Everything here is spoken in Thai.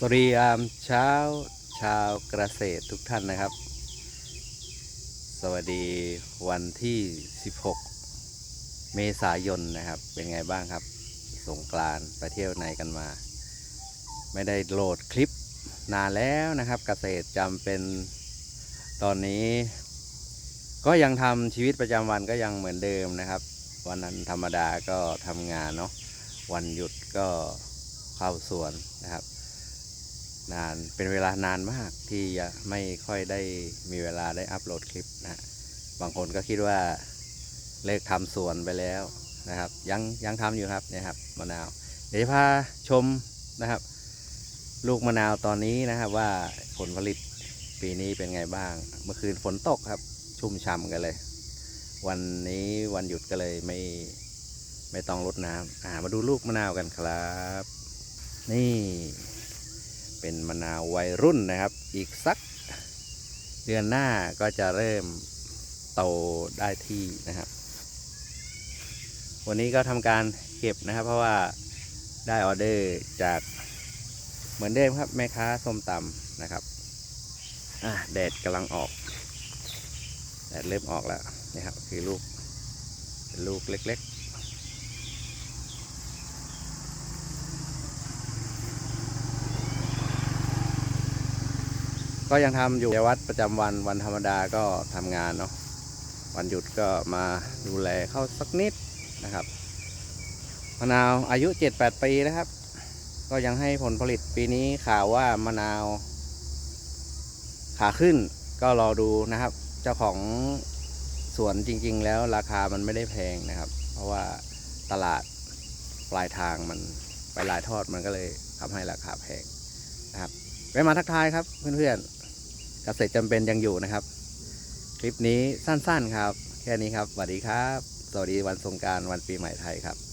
สวัสดียามเช้าชาวเกษตรทุกท่านนะครับ สวัสดีวันที่ 16 เมษายนนะครับ เป็นไงบ้างครับ สงกรานต์ไปเที่ยวไหนกันมา ไม่ได้โหลดคลิปนานแล้วนะครับเกษตรจำเป็นตอนนี้ ก็ยังทำชีวิตประจำวันก็ยังเหมือนเดิมนะครับ วันนั้นธรรมดาก็ทำงานเนาะวันหยุดก็เข้าสวนนะครับ นานเป็นเวลานานมากที่ยังไม่ค่อยได้มีเวลาได้อัปโหลดคลิปนะฮะบางคนก็คิดว่าเลิกทำสวนไปแล้วนะครับ ยังยังทำอยู่ครับนี่ครับมะนาว เดี๋ยวพาชมนะครับ ลูกมะนาวตอนนี้นะครับว่าผลผลิตปีนี้เป็นไงบ้าง เมื่อคืนฝนตกครับ ชุ่มฉ่ำกันเลย วันนี้วันหยุดก็เลยไม่ไม่ต้องรดน้ำอ่ามาดูลูกมะนาวกันครับ นี่ เป็นมะนาววัยรุ่นนะครับ อีกสักเดือนหน้าก็จะเริ่มโตได้ที่นะครับ วันนี้ก็ทำการเก็บนะครับ เพราะว่าได้ออเดอร์จากเหมือนเดิมครับแม่ค้าส้มตำนะครับอะแดดกำลังออกแดดเริ่มออกแล้วนะครับคือลูกเป็นลูกเล็ก ๆ ก็ยังทำอยู่ในวัดประจำวันวันธรรมดาก็ทำงานเนาะวันหยุดก็มาดูแลเข้าสักนิดนะครับมะนาวอายุ 7-8 ปีนะครับ ก็ยังให้ผลผลิตปีนี้ข่าวว่ามะนาว ขาขึ้นก็รอดูนะครับ เจ้าของสวนจริง ๆ แล้วราคามันไม่ได้แพงนะครับ เพราะว่าตลาดปลายทางมันไปหลายทอดมันก็เลยทำให้ราคาแพงนะครับไปมาทักทายครับเพื่อนๆ กษตรจำเป็นยังอยู่นะครับ คลิปนี้สั้นๆครับ แค่นี้ครับสวัสดีครับ สวัสดีวันสงการวันปีใหม่ไทยครับ